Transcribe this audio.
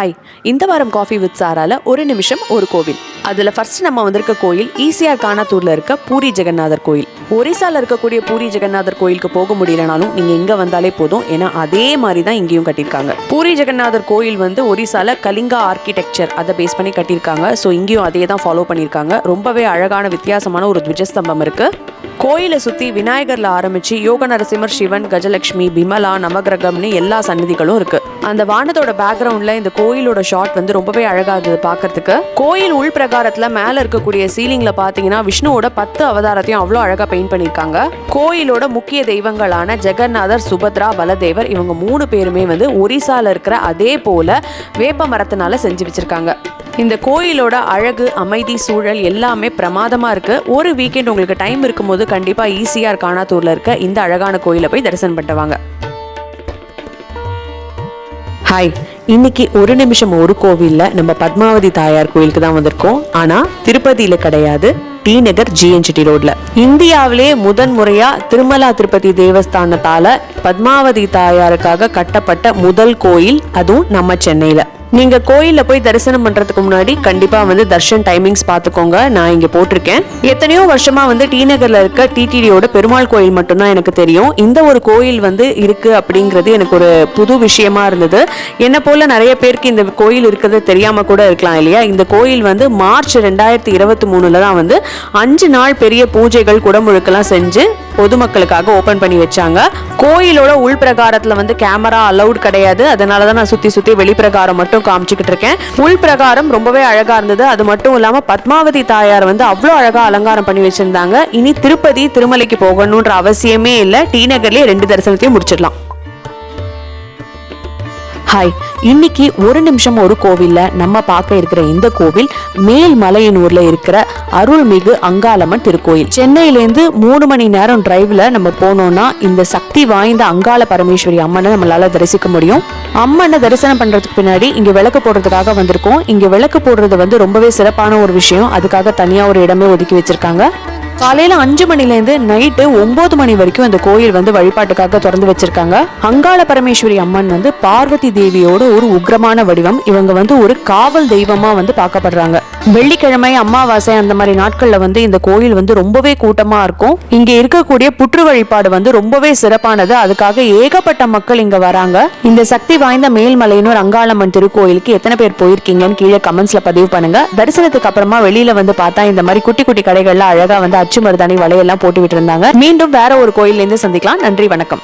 Hi இந்த வாரம் coffee with சாரால ஒரு நிமிஷம் ஒரு கோவில். அதில் ஃபர்ஸ்ட் நம்ம வந்திருக்க கோயில் ஈசிஆர் கானாத்தூரில் இருக்க பூரி ஜெகநாதர் கோயில். ஒரிசால இருக்கக்கூடிய பூரி ஜெகநாதர் கோயிலுக்கு போக முடியலனாலும் நீங்கள் இங்கே வந்தாலே போதும். ஏன்னா அதே மாதிரி தான் இங்கேயும் கட்டியிருக்காங்க. பூரி ஜெகநாதர் கோயில் வந்து ஒரிசால கலிங்கா ஆர்கிடெக்சர் அதை பேஸ் பண்ணி கட்டியிருக்காங்க. ஸோ இங்கேயும் அதே தான் ஃபாலோ பண்ணியிருக்காங்க. ரொம்பவே அழகான வித்தியாசமான ஒரு துவஜஸ்தம்பம் இருக்கு. கோயிலை சுற்றி விநாயகரில் ஆரம்பித்து யோக நரசிம்மர் சிவன் கஜலட்சுமி பிமலா நவகிரகம்னு எல்லா சன்னதிகளும் இருக்கு. அந்த வானத்தோட பேக்ரவுண்ட்ல இந்த கோயிலோட ஷாட் வந்து ரொம்பவே அழகாகுது பார்க்கறதுக்கு கோயில் உள் பிரகாரத்துல மேல இருக்கக்கூடிய சீலிங்ல பாத்தீங்கன்னா விஷ்ணுவோட பத்து அவதாரத்தையும் அவ்வளோ அழகா பெயிண்ட் பண்ணியிருக்காங்க கோயிலோட முக்கிய தெய்வங்களான ஜெகநாதர் சுபத்ரா பலதேவர் இவங்க மூணு பேருமே வந்து ஒரிசால இருக்கிற அதே போல வேப்ப மரத்தினால செஞ்சு வச்சிருக்காங்க. இந்த கோயிலோட அழகு அமைதி சூழல் எல்லாமே பிரமாதமாக இருக்குது ஒரு வீக்கெண்ட் உங்களுக்கு டைம் இருக்கும்போது கண்டிப்பாக ஈஸியாக காணாத்தூரில் இருக்க இந்த அழகான கோயிலை போய் தரிசனம் பண்ணுவாங்க ஹாய் இன்னைக்கு ஒரு நிமிஷம் ஒரு கோவிலில் நம்ம பத்மாவதி தாயார் கோயிலுக்கு தான் வந்திருக்கோம். ஆனால் திருப்பதியில் கிடையாது டி நகர் ஜிஎன்ஜிடி ரோட்ல. இந்தியாவிலே முதன் முறையா திருமலா திருப்பதி தேவஸ்தானத்தால பத்மாவதி தாயாருக்காக கட்டப்பட்ட முதல் கோயில் அதுவும் நம்ம சென்னையில. நீங்க கோயிலில் போய் தரிசனம் பண்றதுக்கு முன்னாடி கண்டிப்பா வந்து தர்ஷன் டைமிங்ஸ் பாத்துக்கோங்க. நான் இங்க போட்டிருக்கேன். எத்தனையோ வருஷமா வந்து டி நகர்ல இருக்க டிடிடியோட பெருமாள் கோயில் மட்டும்தான் எனக்கு தெரியும். இந்த ஒரு கோயில் வந்து இருக்கு அப்படிங்கிறது எனக்கு ஒரு புது விஷயமா இருந்தது. என்ன போல நிறைய பேருக்கு இந்த கோயில் இருக்கிறது தெரியாம கூட இருக்கலாம் இல்லையா? இந்த கோயில் வந்து மார்ச் ரெண்டாயிரத்தி இருபத்தி மூணுல தான் வந்து அஞ்சு நாள் பெரிய பூஜைகள் குடமுழுக்கெல்லாம் செஞ்சு பொதுமக்களுக்காக ஓபன் பண்ணி வச்சாங்க. கோயிலோட உள் பிரகாரத்துல வந்து கேமரா அலௌட் கிடையாது. அதனால தான் நான் சுத்தி சுத்தி வெளிப்பிரகாரம் மட்டும் காமிச்சுக்கிட்டு இருக்கேன். உள் பிரகாரம் ரொம்பவே அழகா இருந்தது. அது மட்டும் இல்லாம பத்மாவதி தாயார் வந்து அவ்வளோ அழகா அலங்காரம் பண்ணி வச்சிருந்தாங்க. இனி திருப்பதி திருமலைக்கு போகணுன்ற அவசியமே இல்லை. டி நகர்லயே ரெண்டு தரிசனத்தையும் முடிச்சிடலாம். ஹாய் இன்னைக்கு ஒரு நிமிஷம் ஒரு கோவில்ல நம்ம பார்க்க இருக்கிற இந்த கோவில் மேல்மலையனூர்ல இருக்கிற அருள்மிகு அங்காளம்மன் திருக்கோயில். சென்னையிலேருந்து மூணு மணி நேரம் டிரைவ்ல நம்ம போனோம்னா இந்த சக்தி வாய்ந்த அங்காள பரமேஸ்வரி அம்மனை நம்மளால தரிசிக்க முடியும். அம்மனை தரிசனம் பண்றதுக்கு பின்னாடி இங்க விளக்கு போடுறதுக்காக வந்திருக்கோம். இங்க விளக்கு போடுறது வந்து ரொம்பவே சிறப்பான ஒரு விஷயம். அதுக்காக தனியா ஒரு இடமே ஒதுக்கி வச்சிருக்காங்க. காலையில அஞ்சு மணிலேருந்து நைட்டு ஒன்பது மணி வரைக்கும் இந்த கோயில் வந்து வழிபாட்டுக்காக திறந்து வச்சிருக்காங்க. அங்காள பரமேஸ்வரி அம்மன் வந்து பார்வதி தேவியோட ஒரு உக்ரமான வடிவம். இவங்க வந்து ஒரு காவல் தெய்வமா வந்து பார்க்கப்படுறாங்க. வெள்ளிக்கிழமை அமாவாசை அந்த மாதிரி நாட்கள்ல வந்து இந்த கோயில் வந்து ரொம்பவே கூட்டமா இருக்கும். இங்க இருக்கக்கூடிய புற்று வழிபாடு வந்து ரொம்பவே சிறப்பானது. அதுக்காக ஏகப்பட்ட மக்கள் இங்க வராங்க. இந்த சக்தி வாய்ந்த மேல்மலையனூர் அங்காளம்மன் திருக்கோயிலுக்கு எத்தனை பேர் போயிருக்கீங்கன்னு கீழே கமெண்ட்ஸ்ல பதிவு பண்ணுங்க. தரிசனத்துக்கு அப்புறமா வெளியில வந்து பார்த்தா இந்த மாதிரி குட்டி குட்டி கடைகள்லாம் அழகா வந்து அச்சு மருதாணி வலையெல்லாம் போட்டு விட்டு இருந்தாங்க மீண்டும் வேற ஒரு கோயில்ல இருந்து சந்திக்கலாம். நன்றி வணக்கம்.